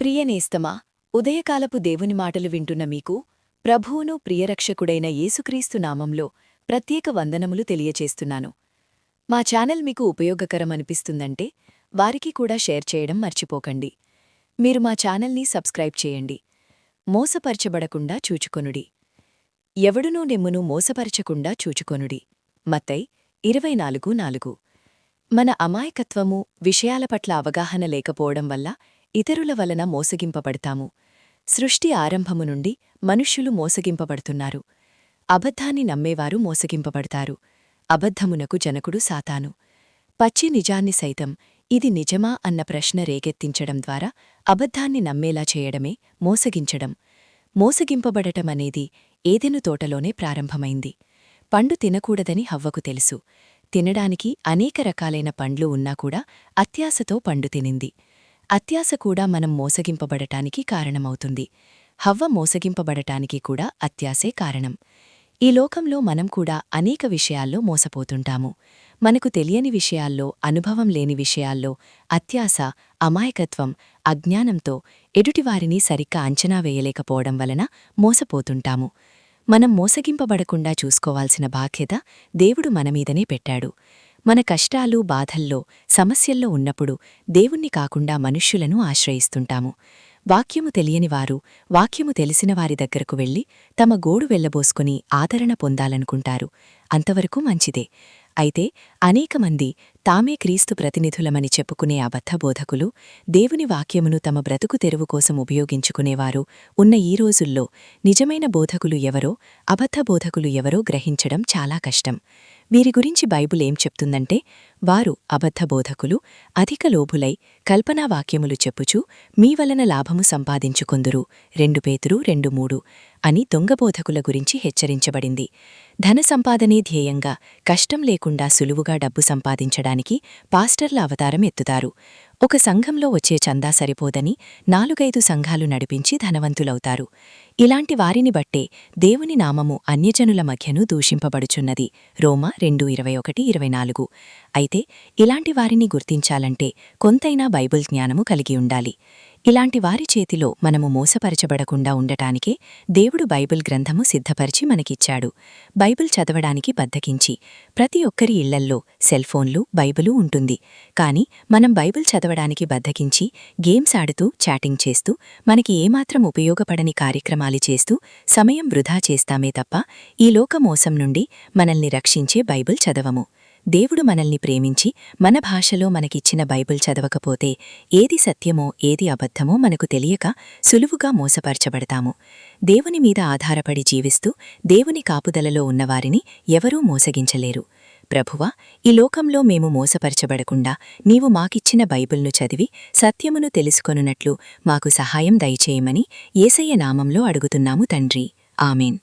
ప్రియనేస్తమా ఉదయకాలపు దేవుని మాటలు వింటున్న మీకు ప్రభువును ప్రియరక్షకుడైన యేసుక్రీస్తు నామంలో ప్రత్యేక వందనములు తెలియచేస్తున్నాను. మా ఛానల్ మీకు ఉపయోగకరం అనిపిస్తుందంటే వారికి కూడా షేర్ చేయడం మర్చిపోకండి. మీరు మా ఛానల్ని సబ్స్క్రైబ్ చేయండి. మోసపరచబడకుండా చూచుకొనుడి. ఎవడునూ నిమ్మును మోసపరచకుండా చూచుకొనుడి. మత్తై ఇరవై నాలుగు నాలుగు. మన అమాయకత్వము విషయాల పట్ల అవగాహన లేకపోవడం వల్ల ఇతరుల వలన మోసగింపబడతాము. సృష్టి ఆరంభము నుండి మనుష్యులు మోసగింపబడుతున్నారు. అబద్ధాన్ని నమ్మేవారు మోసగింపబడతారు. అబద్ధమునకు జనకుడు సాతాను. పచ్చి నిజాన్ని సైతం ఇది నిజమా అన్న ప్రశ్న రేకెత్తించడం ద్వారా అబద్ధాన్ని నమ్మేలా చేయడమే మోసగించడం. మోసగింపబడటమనేది ఏదెను తోటలోనే ప్రారంభమైంది. పండు తినకూడదని హవ్వకు తెలుసు. తినడానికి అనేక రకాలైన పండ్లు ఉన్నా కూడా అత్యాశతో పండు తినింది. అత్యాశ కూడా మనం మోసగింపబడటానికి కారణమవుతుంది. హవ్వ మోసగింపబడటానికి కూడా అత్యాసే కారణం. ఈ లోకంలో మనం కూడా అనేక విషయాల్లో మోసపోతుంటాము. మనకు తెలియని విషయాల్లో అనుభవం లేని విషయాల్లో అత్యాశ అమాయకత్వం అజ్ఞానంతో ఎదుటివారిని సరిగ్గా అంచనా వేయలేకపోవడం వలన మోసపోతుంటాము. మనం మోసగింపబడకుండా చూసుకోవాల్సిన బాధ్యత దేవుడు మనమీదనే పెట్టాడు. మన కష్టాలు బాధల్లో సమస్యల్లో ఉన్నప్పుడు దేవుణ్ణి కాకుండా మనుష్యులను ఆశ్రయిస్తుంటాము. వాక్యము తెలియనివారు వాక్యము తెలిసిన వారి దగ్గరకు వెళ్ళి తమ గోడు వెళ్ళబోసుకుని ఆదరణ పొందాలనుకుంటారు. అంతవరకు మంచిదే. అయితే అనేకమంది తామే క్రీస్తు ప్రతినిధులమని చెప్పుకునే అబద్ధబోధకులు దేవుని వాక్యమును తమ బ్రతుకు తెరువు కోసం ఉపయోగించుకునేవారు ఉన్న ఈ రోజుల్లో నిజమైన బోధకులు ఎవరో అబద్ధబోధకులు ఎవరో గ్రహించడం చాలా కష్టం. వీరి గురించి బైబుల్ ఏం చెప్తుందంటే వారు అబద్ధబోధకులు అధిక లోభులై కల్పనా వాక్యములు చెప్పుచూ మీ వలన లాభము సంపాదించుకొందురు. రెండు పేతురు రెండు మూడు అని దొంగబోధకుల గురించి హెచ్చరించబడింది. ధన సంపాదనే ధ్యేయంగా కష్టం లేకుండా సులువుగా డబ్బు సంపాదించడానికి పాస్టర్ల అవతారం ఎత్తుతారు. ఒక సంఘంలో వచ్చే చందా సరిపోదని నాలుగైదు సంఘాలు నడిపించి ధనవంతులవుతారు. ఇలాంటి వారిని బట్టే దేవుని నామము అన్యజనుల మధ్యను దూషింపబడుచున్నది. రోమా రెండు ఇరవై ఒకటి ఇరవై నాలుగు. అయితే ఇలాంటి వారిని గుర్తించాలంటే కొంతైనా బైబుల్ జ్ఞానము కలిగి ఉండాలి. ఇలాంటి వారి చేతిలో మనము మోసపరచబడకుండా ఉండటానికే దేవుడు బైబిల్ గ్రంథము సిద్ధపరిచి మనకిచ్చాడు. బైబిల్ చదవడానికి బద్దకించి ప్రతి ఒక్కరి ఇళ్ళల్లో సెల్ఫోన్లు బైబిలు ఉంటుంది. కాని మనం బైబిల్ చదవడానికి బద్దకించి గేమ్స్ ఆడుతూ చాటింగ్ చేస్తూ మనకి ఏమాత్రం ఉపయోగపడని కార్యక్రమాలు చేస్తూ సమయం వృధా చేస్తామే తప్ప ఈ లోక మోసం నుండి మనల్ని రక్షించే బైబిల్ చదవము. దేవుడు మనల్ని ప్రేమించి మన భాషలో మనకిచ్చిన బైబిల్ చదవకపోతే ఏది సత్యమో ఏది అబద్ధమో మనకు తెలియక సులువుగా మోసపరచబడతాము. దేవుని మీద ఆధారపడి జీవిస్తూ దేవుని కాపుదలలో ఉన్నవారిని ఎవరూ మోసగించలేరు. ప్రభువా ఈ లోకంలో మేము మోసపరచబడకుండా నీవు మాకిచ్చిన బైబిల్ను చదివి సత్యమును తెలుసుకొనున్నట్లు మాకు సహాయం దయచేయమని ఏసయ్య నామంలో అడుగుతున్నాము తండ్రి. ఆమెన్.